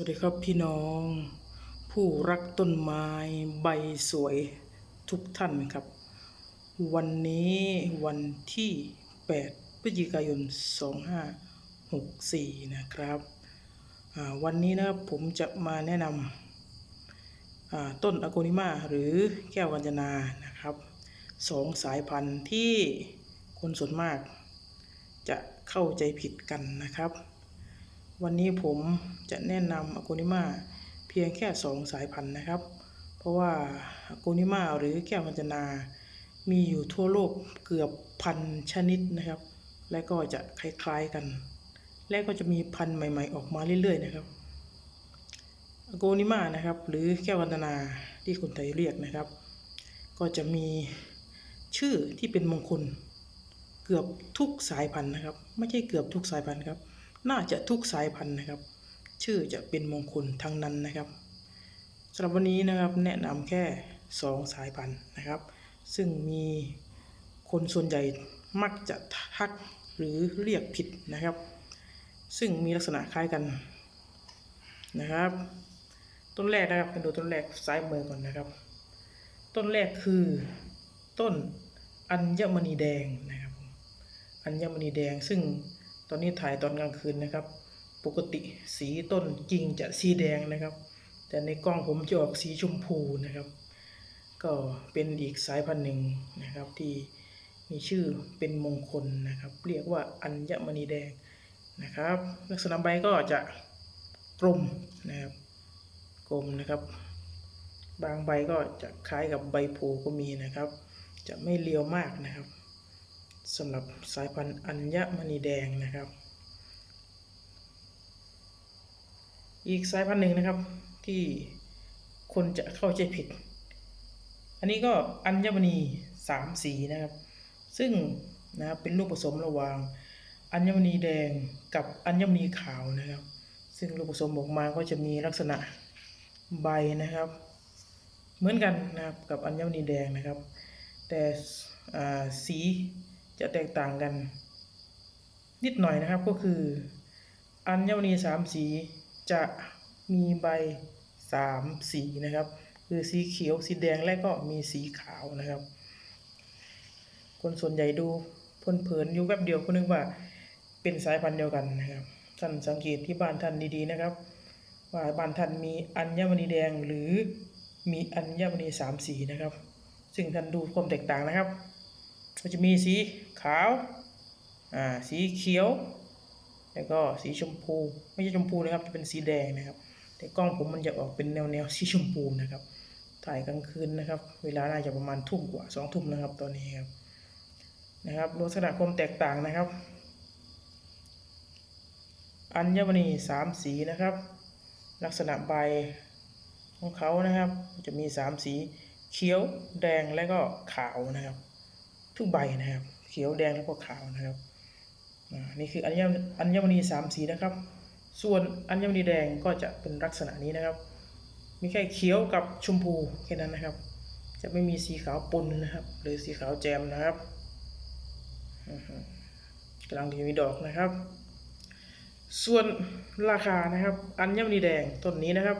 วัสดีครับพี่น้อง ผู้รักต้นไม้ใบสวยทุกท่านครับ วันนี้วันที่ 8 พฤศจิกายน 2564 นะครับวันนี้นะครับผมจะมาแนะนำต้นอโกนิมาหรือแก้วกัญจนานะครับสองสายพันธุ์ที่คนส่วนมากจะเข้าใจผิดกันนะครับ วันนี้ผมจะแนะนำอ g กนิมาเพียงแค่สองสายพันธุ์นะครับ เพราะว่าอ g กนิมาหรือแก้วกัญจนา มีอยู่ทั่วโลกเกือบพันชนิดนะครับ และก็จะคล้ายๆกัน และก็จะมีพันธุ์ใหม่ ๆ ออกมาเรื่อยๆนะครับอ g กนิมานะครับ หรือแก้วกัญจนาที่คนไทยเรียกนะครับ ก็จะมีชื่อที่เป็นมงคล เกือบทุกสายพันธุ์นะครับ ไม่ใช่เกือบทุกสายพันธุ์ครับ น่าจะทุกสายพันธุ์นะครับ ชื่อจะเป็นมงคลทั้งนั้นนะครับสำหรับวันนี้นะครับแนะนำแค่สองสายพันธุ์นะครับ ซึ่งมีคนส่วนใหญ่มักจะทักหรือเรียกผิดนะครับ ซึ่งมีลักษณะคล้ายกันนะครับ ต้นแรกนะครับมาดูต้นแรกซ้ายมือก่อนนะครับ ต้นแรกคือต้นอัญมณีแดงนะครับ อัญมณีแดงซึ่ง ตอนนี้ถ่ายตอนกลางคืนนะครับ ปกติสีต้นกิ่งจะสีแดงนะครับ แต่ในกล้องผมจะออกสีชมพูนะครับ ก็เป็นอีกสายพันธุ์หนึ่งนะครับที่มีชื่อเป็นมงคลนะครับ เรียกว่าอัญมณีแดงนะครับ ลักษณะใบก็จะกลมนะครับกลมนะครับ บางใบก็จะคล้ายกับใบโพก็มีนะครับ จะไม่เรียวมากนะครับ สำหรับสายพันธุ์อัญมณีแดงนะครับ อีกสายพันธุ์หนึ่งนะครับที่คนจะเข้าใจผิด อันนี้ก็อัญมณีสามสีนะครับ ซึ่งนะครับเป็นลูกผสมระหว่างอัญมณีแดงกับอัญมณีขาวนะครับ ซึ่งลูกผสมออกมาก็จะมีลักษณะใบนะครับ เหมือนกันนะครับกับอัญมณีแดงนะครับ แต่สี จะแตกต่างกัน นิดหน่อยนะครับก็คือ อัญมณีสามสีจะมีใบสามสีนะครับ คือสีเขียวสีแดงและก็มีสีขาวนะครับ คนส่วนใหญ่ดูเพลินๆอยู่แวบเดียวก็นึกว่าเป็นสายพันธุ์เดียวกันนะครับ ท่านสังเกตที่บ้านท่านดีๆนะครับ ว่าบ้านท่านมีอัญมณีแดงหรือมีอัญมณีสามสีนะครับ ซึ่งท่านดูความแตกต่างนะครับ ก็จะมีสี ขาวอ่าสีเขียว แล้วก็สีชมพู ไม่ใช่ชมพูนะครับจะเป็นสีแดงนะครับ แต่กล้องผมมันจะออกเป็นแนวแนวสีชมพูนะครับ ถ่ายกลางคืนนะครับ เวลาน่าจะประมาณทุ่มกว่าสองทุ่มนะครับ ตอนนี้ครับนะครับลักษณะความแตกต่างนะครับ อัญมณีสามสีนะครับ ลักษณะใบของเขานะครับ จะมีสามสีเขียวแดงและก็ขาวนะครับ ทุกใบนะครับ เขียวแดงแล้วก็ขาวนะครับนี่คืออัญมอัญมณีสามสีนะครับ ส่วนอัญมณีแดงก็จะเป็นลักษณะนี้นะครับ มีแค่เขียวกับชมพูแค่นั้นนะครับ จะไม่มีสีขาวปนนะครับ หรือสีขาวแจมนะครับกำลังดีมีดอกนะครับ ส่วนราคานะครับ อัญมณีแดงต้นนี้นะครับ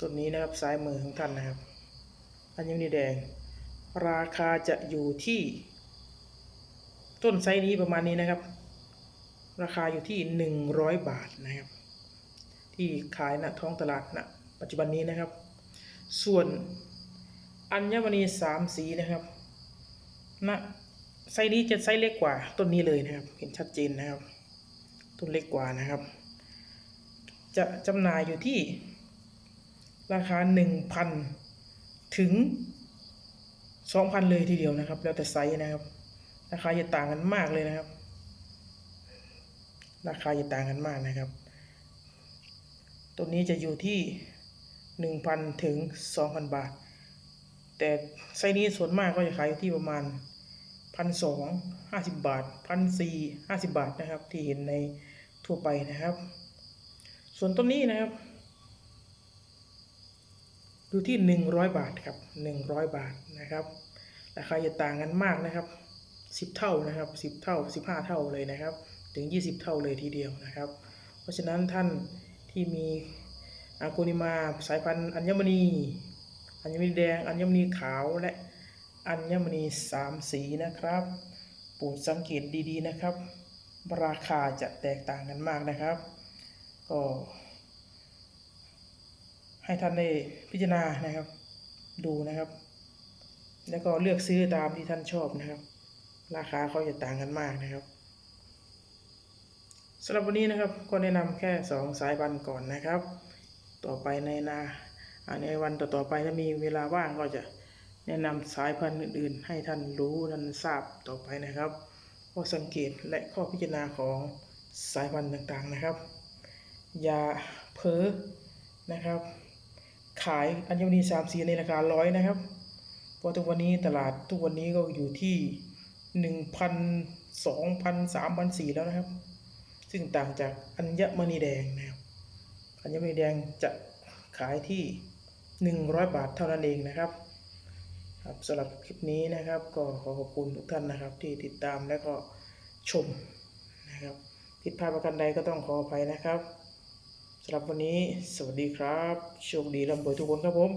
ต้นนี้นะครับซ้ายมือของท่านนะครับ อัญมณีแดง ราคาจะอยู่ที่ ต้นไซส์นี้ประมาณนี้นะครับ ราคาอยู่ที่หนึ่งร้อยบาทนะครับ ที่ขายณท้องตลาดณปัจจุบันนี้นะครับ ส่วนอัญมณีสามสีนะครับณไซส์นี้จะไซส์เล็กกว่าต้นนี้เลยนะครับ เห็นชัดเจนนะครับ ต้นเล็กกว่านะครับ จะจำหน่ายอยู่ที่ราคาหนึ่งพันถึง สองพันเลยทีเดียวนะครับ แล้วแต่ไซส์นะครับ ราคาจะต่างกันมากเลยนะครับ ราคาจะต่างกันมากนะครับ ตัวนี้จะอยู่ที่หนึ่งพันถึงสองพันบาท แต่ไซส์นี้ส่วนมากก็จะขายอยู่ที่ประมาณพันสองห้าสิบบาทพันสี่ห้าสิบบาทนะครับ ที่เห็นในทั่วไปนะครับ ส่วนต้นนี้นะครับ อยู่ที่หนึ่งร้อยบาทครับหนึ่งร้อยบาทนะครับ ราคาจะต่างกันมากนะครับสิบเท่านะครับสิบเท่าสิบห้าเท่าเลยนะครับ ถึงยี่สิบเท่าเลยทีเดียวนะครับ เพราะฉะนั้นท่านที่มีอากูนิมาสายพันธุ์อัญมณี อัญมณีแดง อัญมณีขาวและอัญมณีสามสีนะครับโปรดสังเกตดีๆนะครับ ราคาจะแตกต่างกันมากนะครับ ก็ ให้ท่านได้พิจารณานะครับ ดูนะครับ แล้วก็เลือกซื้อตามที่ท่านชอบนะครับ ราคาเขาจะต่างกันมากนะครับสำหรับวันนี้นะครับก็แนะนำแค่สองสายพันธุ์ก่อนนะครับ ต่อไปในนาอ่าในวันต่อๆไปถ้ามีเวลาว่างก็จะแนะนำสายพันธุ์อื่นๆ ให้ท่านรู้ท่านทราบต่อไปนะครับข้อสังเกตและข้อพิจารณาของสายพันธุ์ต่างๆนะครับ อย่าเพ้อนะครับ ขายอัญมณีสามสีในราคาร้อยนะครับ เพราะทุกวันนี้ตลาดทุกวันนี้ก็อยู่ที่หนึ่งพันสองพันสามพันสี่แล้วนะครับ ซึ่งต่างจากอัญมณีแดงนะครับอัญมณีแดงจะขายที่หนึ่งร้อยบาทเท่านั้นเองนะครับครับสำหรับคลิปนี้นะครับก็ขอขอบคุณทุกท่านนะครับ ที่ติดตามและก็ชมนะครับผิดพลาดประการใดก็ต้องขออภัยนะครับ สำหรับวันนี้สวัสดีครับ โชคดีร่ำรวยทุกคนครับผม